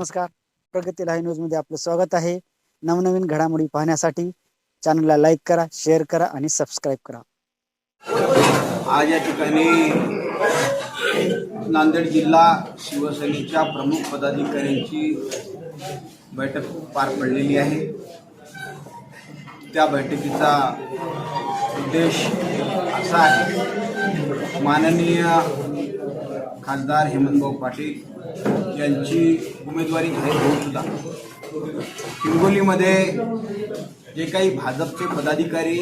नमस्कार. प्रगती लाईव्ह न्यूजमध्ये आपलं स्वागत आहे. नवनवीन घडामोडी पाहण्यासाठी चॅनलला लाईक करा शेअर करा आणि सबस्क्राईब करा. आज या ठिकाणी नांदेड जिल्हा शिवसेनेच्या प्रमुख पदाधिकाऱ्यांची बैठक पार पडलेली आहे. त्या बैठकीचा उद्देश असा आहे. माननीय खासदार हेमंतभाऊ पाटील यांची उमेदवारी जाहीर होऊन सुद्धा हिंगोलीमध्ये जे काही भाजपचे पदाधिकारी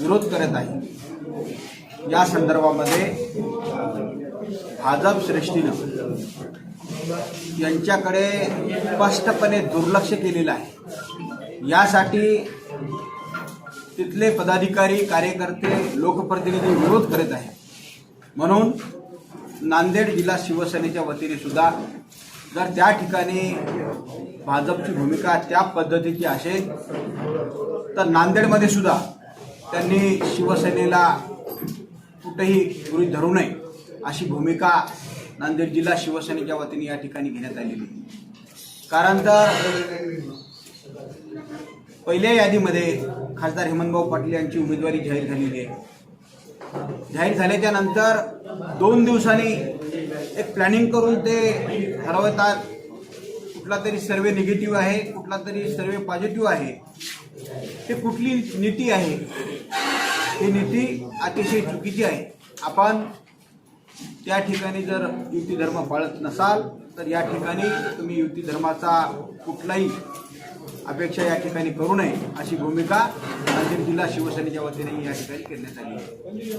विरोध करत आहे या संदर्भामध्ये भाजप श्रेष्ठीनं यांच्याकडे स्पष्टपणे दुर्लक्ष केलेलं आहे. यासाठी तिथले पदाधिकारी कार्यकर्ते लोकप्रतिनिधी विरोध करत आहेत. म्हणून नांदेड जिल्हा शिवसेनेच्या वतीने सुद्धा जर त्या ठिकाणी भाजपची भूमिका त्या पद्धतीची असेल तर नांदेडमध्ये सुद्धा त्यांनी शिवसेनेला कुठेही गृहीत धरू नये अशी भूमिका नांदेड जिल्हा शिवसेनेच्या वतीने या ठिकाणी घेण्यात आलेली कारण तर पहिल्या यादीमध्ये खासदार हेमंतभाऊ पाटील यांची उमेदवारी जाहीर झालेली आहे. जाहीर झाल्याच्यानंतर दोन दिवसांनी एक प्लॅनिंग करून ते ठरवतात. कुठला तरी सर्वे निगेटिव्ह आहे कुठला तरी सर्वे पॉझिटिव्ह आहे. ते कुठली नीती आहे? ही नीती अतिशय चुकीची आहे. आपण त्या ठिकाणी जर युती धर्म पाळत नसाल तर या ठिकाणी तुम्ही युती धर्माचा कुठलाही अपेक्षा या ठिकाणी करू नये अशी भूमिका नांदेड जिल्हा शिवसेनेच्या वतीने या ठिकाणी करण्यात आली आहे.